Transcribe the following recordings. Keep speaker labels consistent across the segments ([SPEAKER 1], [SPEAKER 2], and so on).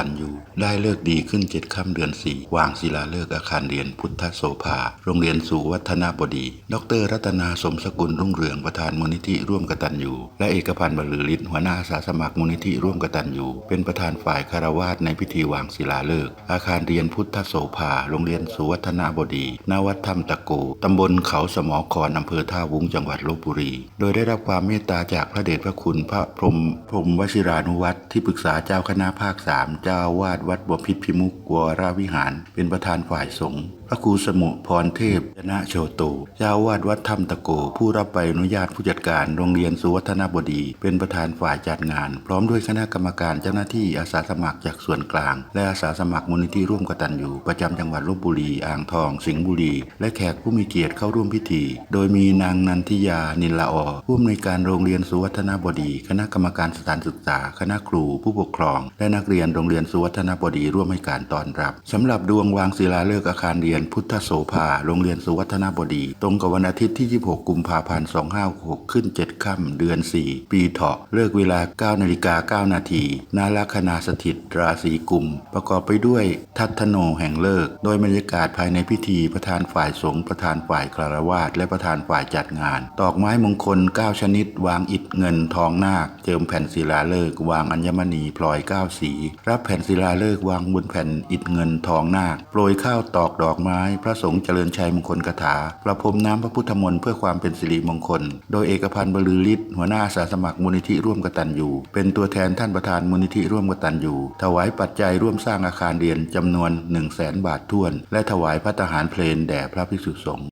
[SPEAKER 1] ตัญญูได้เลิกดีขึ้นเจ็ดค่ำเดือนสี่วางศิลาฤกษ์อาคารเรียนพุทธโสภา โรงเรียนสู่วัฒนาบดี ดร รัตนาสมสกุลรุ่งเรืองประธานมูลนิธิร่วมกตัญญูและเอกพันธ์บรรลือฤทธิ์หัวหน้าอาสาสมัครมูลนิธิร่วมกตัญญูเป็นประธานฝ่ายคารวาสในพิธีวางศิลาฤกษ์อาคารเรียนพุทธโสภา โรงเรียนสู่วัฒนาบดีณวัดธรรมตะโกตำบลเขาสมอคอนอำเภอท่าวุ้งจังหวัดลบบุรี โดยได้รับความเมตตาจากพระเดชพระคุณพระพรหมพรมวชิรานุวัตรที่ปรึกษาเจ้าคณะภาคสามเจ้าวาดวัดบวพิษพิมุกวรวิหาร เป็นประธานฝ่ายสงฆ์ พระครูสมุพรเทพชนะโชโตเจ้าวาดวัดถ้ำตะโก ผู้รับใบอนุญาตผู้จัดการโรงเรียนสุวัฒนบดี เป็นประธานฝ่ายจัดงาน พร้อมด้วยคณะกรรมการเจ้าหน้าที่อาสาสมัครจากส่วนกลาง และอาสาสมัครมูลนิธิร่วมกตัญญูประจำจังหวัดลบบุรี อ่างทอง สิงห์บุรี และแขกผู้มีเกียรติเข้าร่วมพิธี โดยมีนางนันทิยานินละออผู้อำนวยการโรงเรียนสุวัฒนบดี คณะกรรมการสถานศึกษา คณะครู ผู้ปกครอง และนักเรียนโรงเรียนสุวัฒนบดีร่วมให้การต้อนรับสำหรับดวงวางศิลาฤกษ์อาคารเรียนพุทธโสภา โรงเรียนสุวัฒนบดี ตรงกับวันอาทิตย์ที่ 26 กุมภาพันธ์ 2566 ขึ้น 7 ค่ำ เดือน 4 ปีเถาะ เลิกเวลา 9 นาฬิกา 9 นาทีนาลัคนาสถิต ราศีกุม ประกอบไปด้วยทัศโนแห่งเลิก โดยบรรยากาศภายในพิธีประธานฝ่ายสงฆ์ประธานฝ่ายคารวาสและประธานฝ่ายจัดงาน ตอกไม้มงคล 9 ชนิด วางอิฐเงินทองนาค เจิมแผ่นศิลาฤกษ์วางอัญมณีพลอย 9 สี รับแผ่นศิลาฤกษ์วางบนแผ่นอิฐเงินทองนาค โปรยข้าวตอกดอกไม้พระสงฆ์เจริญชัยมงคลคาถา ประพรมน้ำพระพุทธมนต์เพื่อความเป็นสิริมงคล โดยเอกพันธ์บรรลือฤทธิ์หัวหน้าอาสาสมัครมูลนิธิร่วมกตัญญูเป็นตัวแทนท่านประธานมูลนิธิร่วมกตัญญูถวายปัจจัยร่วมสร้างอาคารเรียนจำนวน 1 0 0 0 0แสนบาทท้วน และถวายพระทหารเพลนแด่พระภิกษุสงฆ์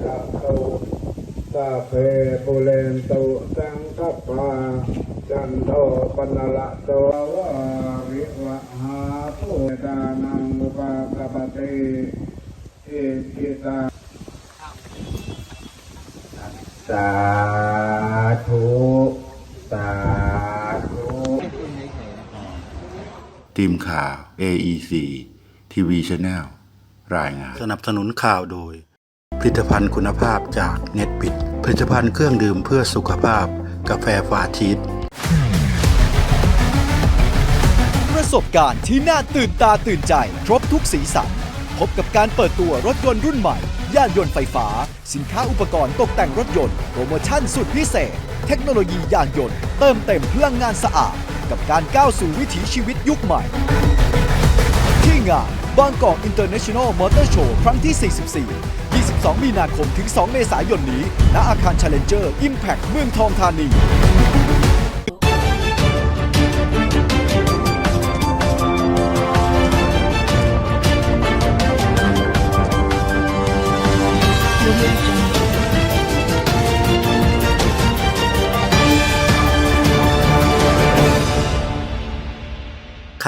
[SPEAKER 2] สัพโตสัพเพปุเรนตุสังคปาจันโทปนละโตวะวิวะหาภูตานังอุปกปปติอิทิตาสาธุสาธุ
[SPEAKER 1] ทีมข่าว AEC ทีวีช n แนลรายงาน สนับสนุนข่าวโดย ผลิตภัณฑ์คุณภาพจากเน็ตบิดผลิตภัณฑ์เครื่องดื่มเพื่อสุขภาพ กาแฟฟาชีส
[SPEAKER 3] ประสบการณ์ที่น่าตื่นตาตื่นใจ ครบทุกสีสัน พบกับการเปิดตัวรถยนต์รุ่นใหม่ ย่านยนต์ไฟฟ้า สินค้าอุปกรณ์ตกแต่งรถยนต์ โปรโมชั่นสุดพิเศษ เทคโนโลยียานยนต์ เติมเต็มพลังงานสะอาด กับการก้าวสู่วิถีชีวิตยุคใหม่ ที่งาน บางกอกอินเตอร์เนชั่นแนลมอเตอร์โชว์ครั้งที่ 44 22 มีนาคมถึง 2 เมษายนนี้ ณ อาคาร Challenger Impact เมืองทองธานี